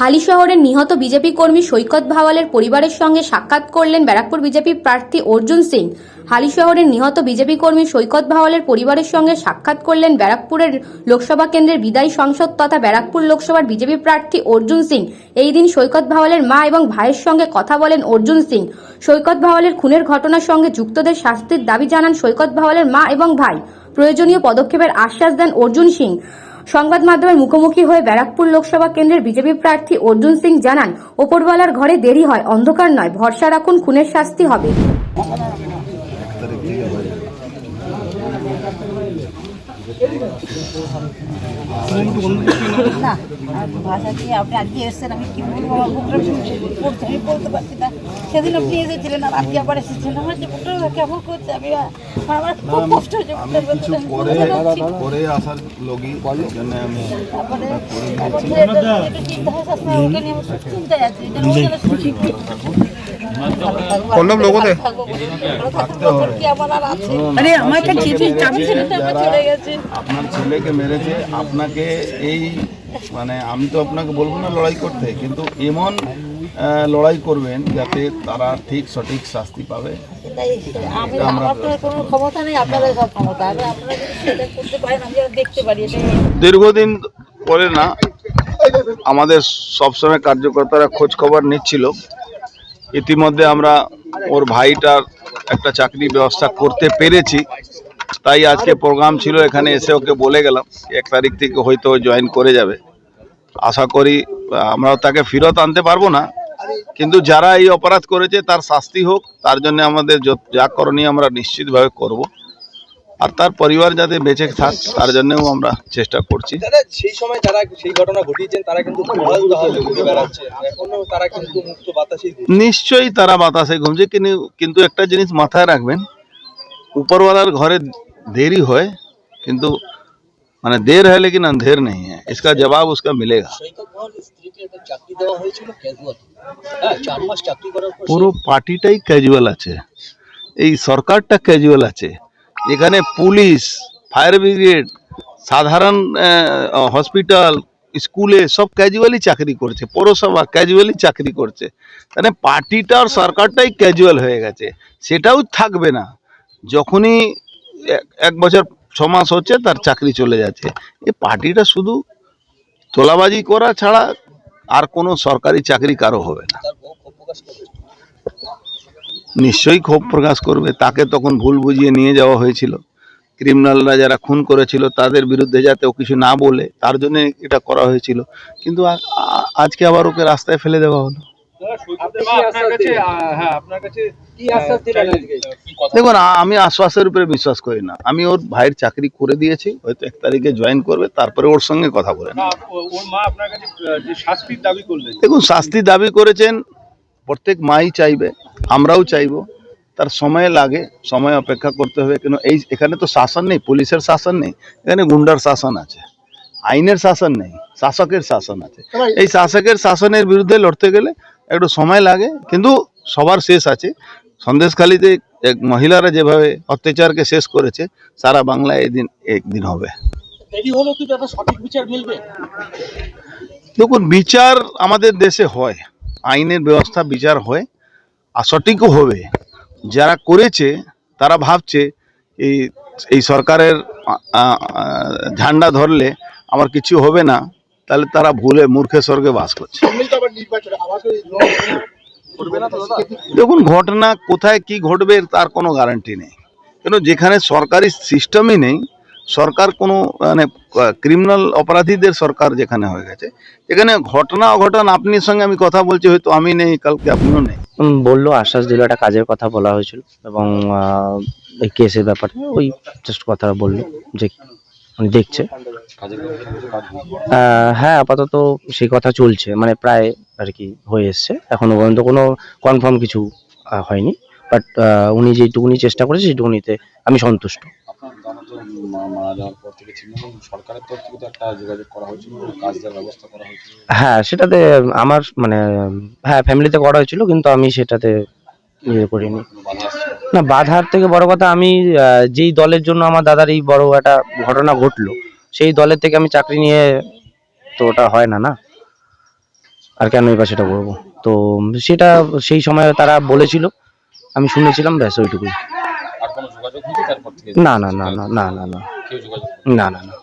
হালি শহরের নিহত বিজেপি কর্মী সৈকত ভাওয়ালের পরিবারের সঙ্গে সাক্ষাৎ করলেন ব্যারাকপুর বিজেপি প্রার্থী অর্জুন সিং। হালি শহরের নিহত বিজেপি কর্মী সৈকত ভাওয়ালের পরিবারের সঙ্গে সাক্ষাৎ করলেন ব্যারাকপুরের লোকসভা কেন্দ্রের বিদায়ী সংসদ তথা ব্যারাকপুর লোকসভার বিজেপি প্রার্থী অর্জুন সিং। এই দিন সৈকত ভাওয়ালের মা এবং ভাইয়ের সঙ্গে কথা বলেন অর্জুন সিং। সৈকত ভাওয়ালের খুনের ঘটনার সঙ্গে যুক্তদের শাস্তির দাবি জানান সৈকত ভাওয়ালের মা এবং ভাই। প্রয়োজনীয় পদক্ষেপের আশ্বাস দেন অর্জুন সিং। সংবাদ মাধ্যমের মুখোমুখি হয়ে ব্যারাকপুর লোকসভা কেন্দ্রের বিজেপি প্রার্থী অর্জুন সিং জানান, ওপরওয়ালার ঘরে দেরি হয়, অন্ধকার নয়, ভরসা রাখুন, খুনের শাস্তি হবে। না ভাষা আপনি আজকে এসেছেন, আমি কি বলব? আমি বলতে পারছি না। সেদিন আপনি এসেছিলেন আর আজকে আবার এসেছেন। আমার কেমন করছে আমি আমার খুব কষ্ট হচ্ছে আমি কিছু পরে পরে আসার লোকই জন্য আমি আপনার ছেলেকে মেরেছে আপনাকে এই মানে আমি তো আপনাকে বলব না লড়াই করতে কিন্তু এমন লড়াই করবেন যাতে তারা ঠিক সঠিক শাস্তি পাবে। আমার দীর্ঘদিন পরে না আমাদের সবসময় কার্যকর্তারা খোঁজ খবর নিচ্ছিল। ইতিমধ্যে আমরা ওর ভাইটার একটা চাকরি ব্যবস্থা করতে পেরেছি। তাই আজকে প্রোগ্রাম ছিল এখানে এসে ওকে বলে গেলাম এক তারিখ থেকে হয়তো জয়েন করে যাবে। আশা করি আহ, আমরাও তাকে ফেরত আনতে পারব না। কিন্তু যারা এই অপরাধ করেছে তার শাস্তি হোক তার জন্য আমাদের যা করণীয় আমরা নিশ্চিতভাবে করব। আর তার পরিবার যাতে বেঁচে থাক তার জন্যও আমরা চেষ্টা করছি। সেই সময় যারা সেই ঘটনা ঘটিয়েছেন তারা কিন্তু তারা মুক্ত বাতাসে নিশ্চয়ই তারা বাতাসে ঘুমছে কিন্তু একটা জিনিস মাথায় রাখবেন উপরওয়ালার ঘরে দেরি হয় কিন্তু মানে देर है लेकिन अंधेर नहीं है इसका जवाब उसका मिलेगा সৈকত ভবনের স্ত্রীকে একটা চাকরি দেওয়া হয়েছিল ক্যাজুয়াল হ্যাঁ চার মাস চাকরি করার পর পুরো পার্টিটাই ক্যাজুয়াল আছে এই সরকারটা ক্যাজুয়াল আছে এখানে পুলিশ ফায়ার ব্রিগেড সাধারণ হসপিটাল স্কুলে সব ক্যাজুয়ালি চাকরি করছে পৌরসভা ক্যাজুয়ালি চাকরি করছে মানে পার্টিটা আর সরকারটাই ক্যাজুয়াল হয়ে গেছে সেটাও থাকবে না যখনই এক- এক বছর ছ মাস হচ্ছে, তার চাকরি চলে যাচ্ছে। এ পার্টিটা শুধু তোলাবাজি করা ছাড়া আর কোনো সরকারি চাকরি কারও হবে না। নিশ্চয়ই ক্ষোভ প্রকাশ করবে। তাকে তখন ভুল বুঝিয়ে নিয়ে যাওয়া হয়েছিল। ক্রিমিনালরা যারা খুন করেছিল, তাদের বিরুদ্ধে যাতে ও কিছু না বলে, তার জন্য এটা করা হয়েছিল। কিন্তু আজকে আবার ওকে রাস্তায় ফেলে দেওয়া হলো। দেখুন আমি আশ্বাসের উপরে বিশ্বাস করি না। আমি ওর ভাইয়ের চাকরি করে দিয়েছি হয়তো এক তারিখে জয়েন করবে তারপরে ওর সঙ্গে কথা বলে মা আপনার কাছে আহ, যে শাস্তির দাবি করলেন। দেখুন শাস্তি দাবি করেছেন প্রত্যেক মাই চাইবে আমরাও চাইব তার সময় লাগে সময় অপেক্ষা করতে হবে কেন এই এখানে তো শাসন নেই পুলিশের শাসন নেই এখানে গুন্ডার শাসন আছে আইনের শাসন নেই শাসকের শাসন আছে। এই শাসকের শাসনের বিরুদ্ধে লড়তে গেলে একটু সময় লাগে কিন্তু সবার শেষ আছে। সন্দেশখালিতে এক মহিলারা যেভাবে অত্যাচারকে শেষ করেছে সারা বাংলায় এদিন একদিন হবে। দেখুন বিচার আমাদের দেশে হয় আইনের ব্যবস্থা বিচার হয় আর সঠিকও হবে। যারা করেছে তারা ভাবছে এই এই সরকারের ঝান্ডা ধরলে আমার কিছু হবে না। তাহলে তারা ভুলে মূর্খে স্বর্গে বাস করছে। দেখুন, ঘটনা কোথায় কি ঘটবে তার কোনো গ্যারান্টি নেই। কেন যেখানে সরকারি সিস্টেমই নেই, সরকার কোনো মানে ক্রিমিনাল অপরাধীদের সরকার যেখানে হয়ে গেছে এখানে ঘটনা অঘটন আপনার সঙ্গে আমি কথা বলছি, হয়তো আমি নেই, কালকে আপনিও নেই। বলল আশ্বাস দিল, একটা কাজের কথা বলা হয়েছিল এবং এই কেসের ব্যাপারে ওই জাস্ট কথা বলল যে দেখছে। হ্যাঁ আপাতত সেই কথা চলছে। মানে প্রায় আর কি হয়ে এসছে। এখনও পর্যন্ত কোনো কনফার্ম কিছু হয়নি। বাট উনি যেটুকুনি চেষ্টা করেছে সেটুকুনিতে আমি সন্তুষ্ট। হ্যাঁ সেটাতে আমার মানে হ্যাঁ ফ্যামিলিতে করা হয়েছিল কিন্তু আমি সেটাতে ইয়ে করিনি। না বাধার থেকে বড় কথা আমি যেই দলের জন্য আমার দাদার এই বড় একটা ঘটনা ঘটলো সেই দলের থেকে আমি চাকরি নিয়ে তো ওটা হয় না না? আর কেনই বা সেটা করব? তো সেটা সেই সময় তারা বলেছিল আমি শুনেছিলাম ব্যাস ওইটুকুই। কোনো না না না না না না না। না না না।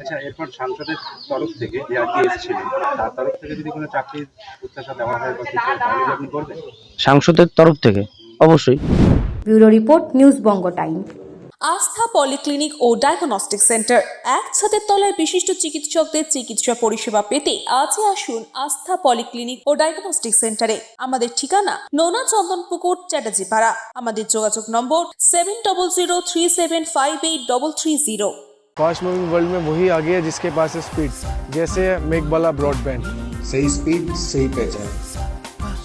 আচ্ছা এরপর সাংসদের তরফ থেকে যে আর এসেছিলেন তার তরফ থেকে যদি কোনো চাকরির প্রত্যাশা দেওয়া হয় বা কিছু তাহলে কি আপনি করবেন? সাংসদের তরফ থেকে অবশ্যই। Bureau report news Banga time. আস্থা পলিক্লিনিক ও ডায়াগনস্টিক সেন্টার এক ছাদের তলায় বিশিষ্ট চিকিৎসকদের চিকিৎসা পরিষেবা পেতে আজই আসুন আস্থা পলিক্লিনিক ও ডায়াগনস্টিক সেন্টারে আমাদের ঠিকানা নোনা চন্দনপুকুর চ্যাটার্জিপাড়া আমাদের যোগাযোগ number seven double zero three seven five eight double three zero fast moving world में वही आ गया जिसके पास है स्पीड जैसे मेक वाला ब्रॉडबैंड सही स्पीड सही पहचान